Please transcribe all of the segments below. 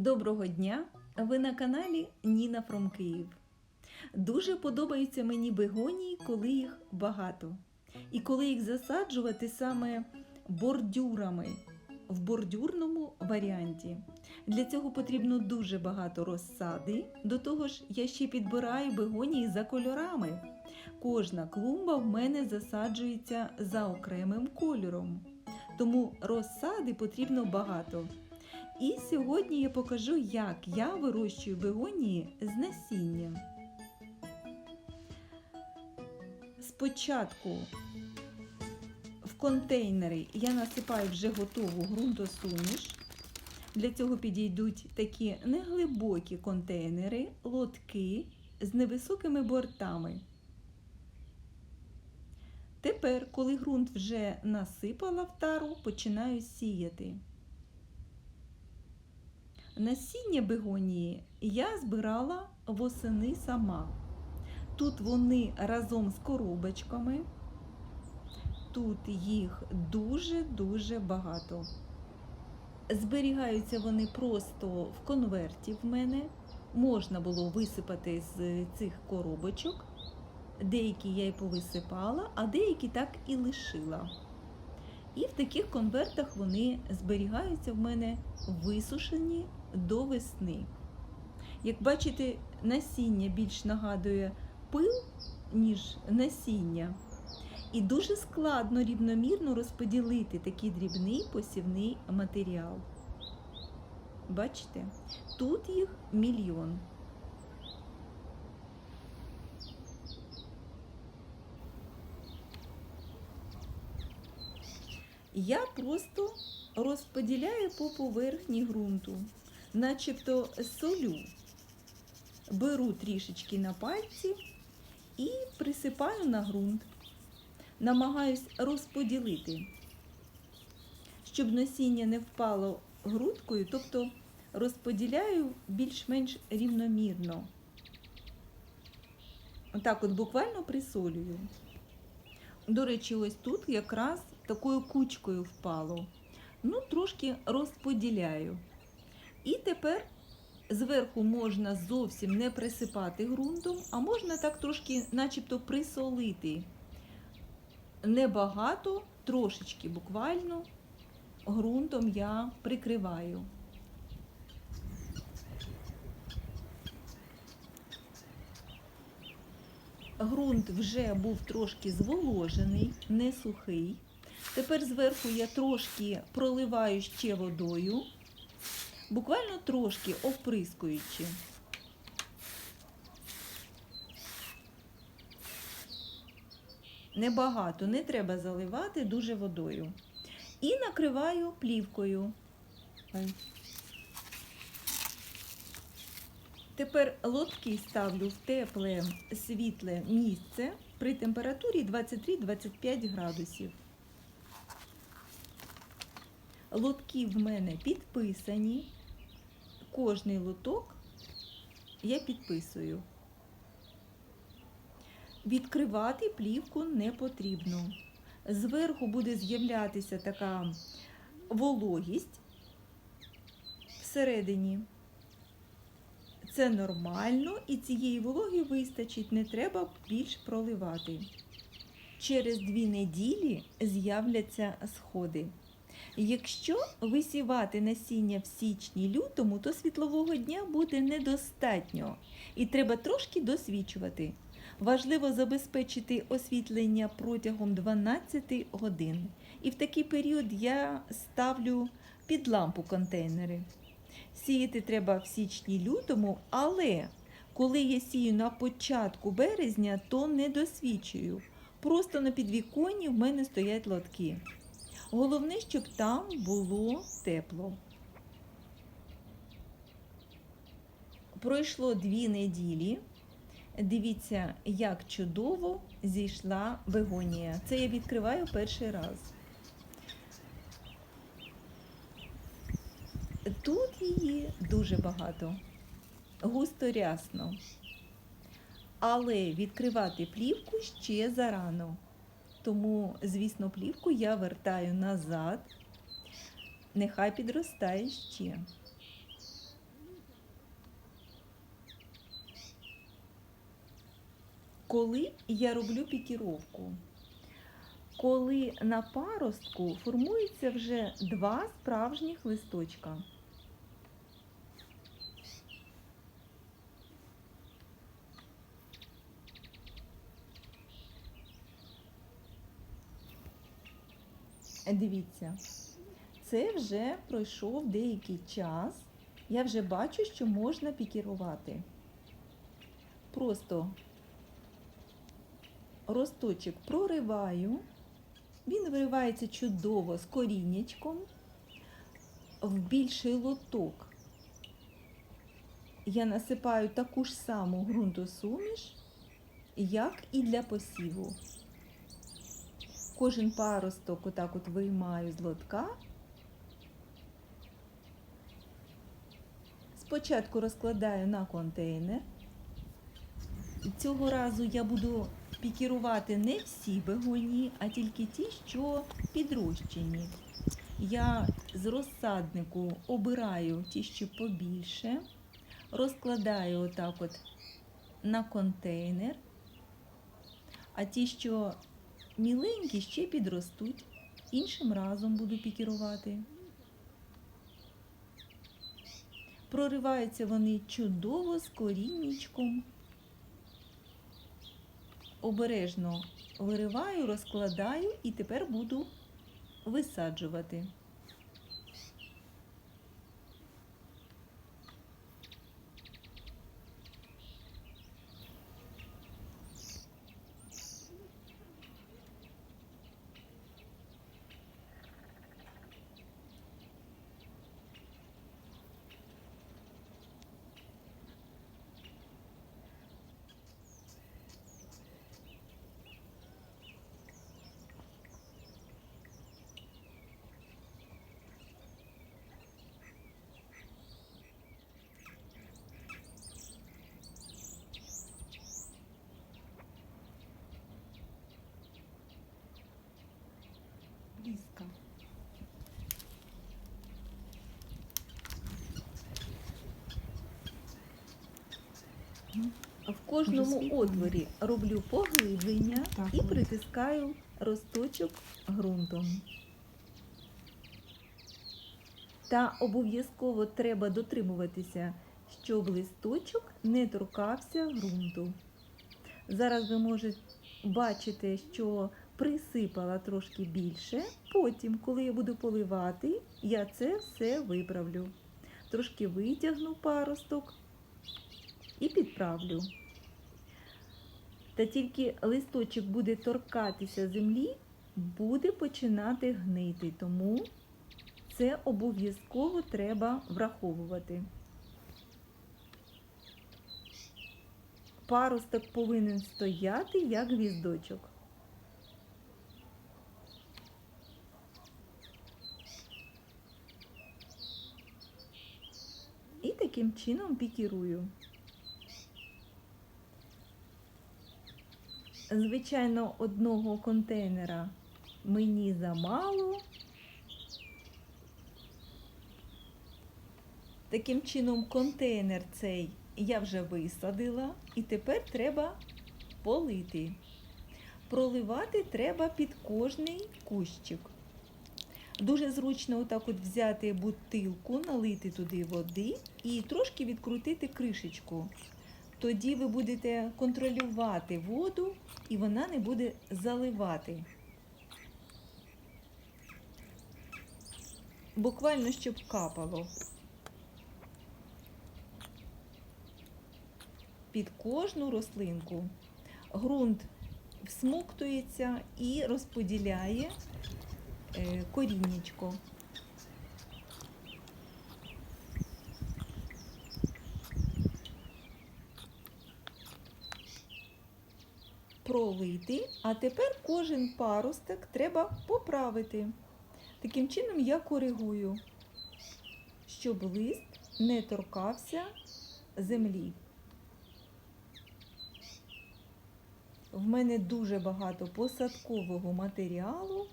Доброго дня! Ви на каналі Ніна Фром Київ. Дуже подобаються мені бегонії, коли їх багато. І коли їх засаджувати саме бордюрами в бордюрному варіанті. Для цього потрібно дуже багато розсади. До того ж, я ще підбираю бегонії за кольорами. Кожна клумба в мене засаджується за окремим кольором. Тому розсади потрібно багато. І сьогодні я покажу, як я вирощую бегонії з насіння. Спочатку в контейнери я насипаю вже готову ґрунтосуміш. Для цього підійдуть такі неглибокі контейнери, лотки з невисокими бортами. Тепер, коли ґрунт вже насипала в тару, починаю сіяти. Насіння бегонії я збирала восени сама. Тут вони разом з коробочками, тут їх дуже-дуже багато. Зберігаються вони просто в конверті в мене. Можна було висипати з цих коробочок. Деякі я й повисипала, а деякі так і лишила. І в таких конвертах вони зберігаються в мене висушені до весни. Як бачите, насіння більш нагадує пил, ніж насіння. І дуже складно рівномірно розподілити такий дрібний посівний матеріал. Бачите, тут їх мільйон. Я просто розподіляю по поверхні ґрунту, начебто солю. Беру трішечки на пальці і присипаю на ґрунт. Намагаюсь розподілити, щоб насіння не впало грудкою, тобто розподіляю більш-менш рівномірно. Отак от буквально присолюю. До речі, ось тут якраз такою кучкою впало. Ну, трошки розподіляю. І тепер зверху можна зовсім не присипати ґрунтом, а можна так трошки, начебто, присолити. Небагато, трошечки буквально ґрунтом я прикриваю. Грунт вже був трошки зволожений, не сухий. Тепер зверху я трошки проливаю ще водою, буквально трошки оприскуючи. Небагато, не треба заливати дуже водою. І накриваю плівкою. Тепер лотки ставлю в тепле світле місце при температурі 23-25 градусів. Лотки в мене підписані. Кожний лоток я підписую. Відкривати плівку не потрібно. Зверху буде з'являтися така вологість всередині. Це нормально і цієї вологи вистачить, не треба більш проливати. Через дві неділі з'являться сходи. Якщо висівати насіння в січні-лютому, то світлового дня буде недостатньо і треба трошки досвічувати. Важливо забезпечити освітлення протягом 12 годин. І в такий період я ставлю під лампу контейнери. Сіяти треба в січні-лютому, але коли я сію на початку березня, то не досвічую. Просто на підвіконні в мене стоять лотки. Головне, щоб там було тепло. Пройшло дві неділі. Дивіться, як чудово зійшла бегонія. Це я відкриваю перший раз. Тут її дуже багато, густо рясно. Але відкривати плівку ще зарано. Тому, звісно, плівку я вертаю назад, нехай підростає ще. Коли я роблю пікіровку? Коли на паростку формується вже два справжніх листочка. Дивіться, це вже пройшов деякий час. Я вже бачу, що можна пікірувати. Просто росточок прориваю. Він виривається чудово з коріннячком в більший лоток. Я насипаю таку ж саму ґрунтосуміш, як і для посіву. Кожен паросток отак от виймаю з лотка. Спочатку розкладаю на контейнер. Цього разу я буду пікірувати не всі бегоні, а тільки ті, що підрощені. Я з розсаднику обираю ті, що побільше, розкладаю отак от на контейнер, а ті, що міленькі, ще підростуть. Іншим разом буду пікірувати. Прориваються вони чудово з коріннячком. Обережно вириваю, розкладаю і тепер буду висаджувати. В кожному отворі роблю поглиблення Так, і притискаю росточок ґрунтом. Та обов'язково треба дотримуватися, щоб листочок не торкався ґрунту. Зараз ви можете бачити, що присипала трошки більше. Потім, коли я буду поливати, я це все виправлю. Трошки витягну паросток і підправлю. Та тільки листочок буде торкатися землі, буде починати гнити, тому це обов'язково треба враховувати. Паросток повинен стояти як гвіздочок. І таким чином пікірую. Звичайно, одного контейнера мені замало. Таким чином, контейнер цей я вже висадила, і тепер треба полити. Проливати треба під кожний кущик. Дуже зручно отак от взяти бутилку, налити туди води і трошки відкрутити кришечку. Тоді ви будете контролювати воду і вона не буде заливати. Буквально щоб капало. Під кожну рослинку. Грунт всмоктується і розподіляє е, коріннячко. Пролити, а тепер кожен паросток треба поправити. Таким чином я коригую, щоб лист не торкався землі. В мене дуже багато посадкового матеріалу.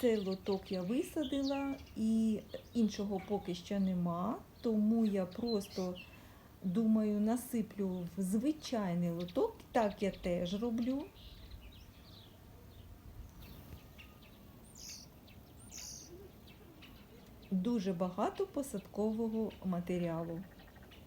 Цей лоток я висадила і іншого поки що нема, тому я просто думаю, насиплю в звичайний лоток. Так я теж роблю. Дуже багато посадкового матеріалу.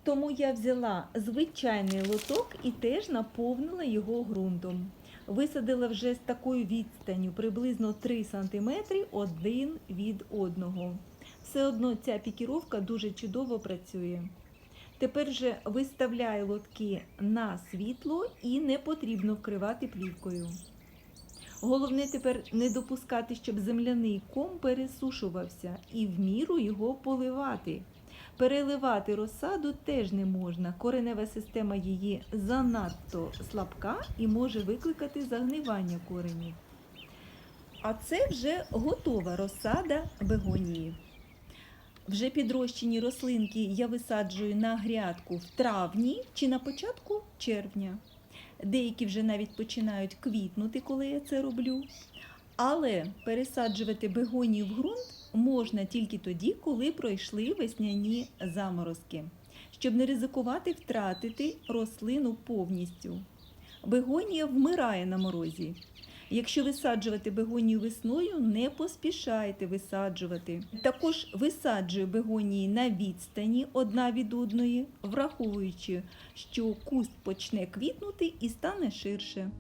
Тому я взяла звичайний лоток і теж наповнила його ґрунтом. Висадила вже з такою відстанню приблизно 3 см один від одного. Все одно ця пікіровка дуже чудово працює. Тепер вже виставляю лотки на світло і не потрібно вкривати плівкою. Головне тепер не допускати, щоб земляний ком пересушувався і в міру його поливати. Переливати розсаду теж не можна. Коренева система її занадто слабка і може викликати загнивання коренів. А це вже готова розсада бегонії. Вже підрощені рослинки я висаджую на грядку в травні чи на початку червня. Деякі вже навіть починають квітнути, коли я це роблю. Але пересаджувати бегонію в ґрунт можна тільки тоді, коли пройшли весняні заморозки, щоб не ризикувати втратити рослину повністю. Бегонія вмирає на морозі. Якщо висаджувати бегонію весною, не поспішайте висаджувати. Також висаджую бегонії на відстані одна від одної, враховуючи, що куст почне квітнути і стане ширше.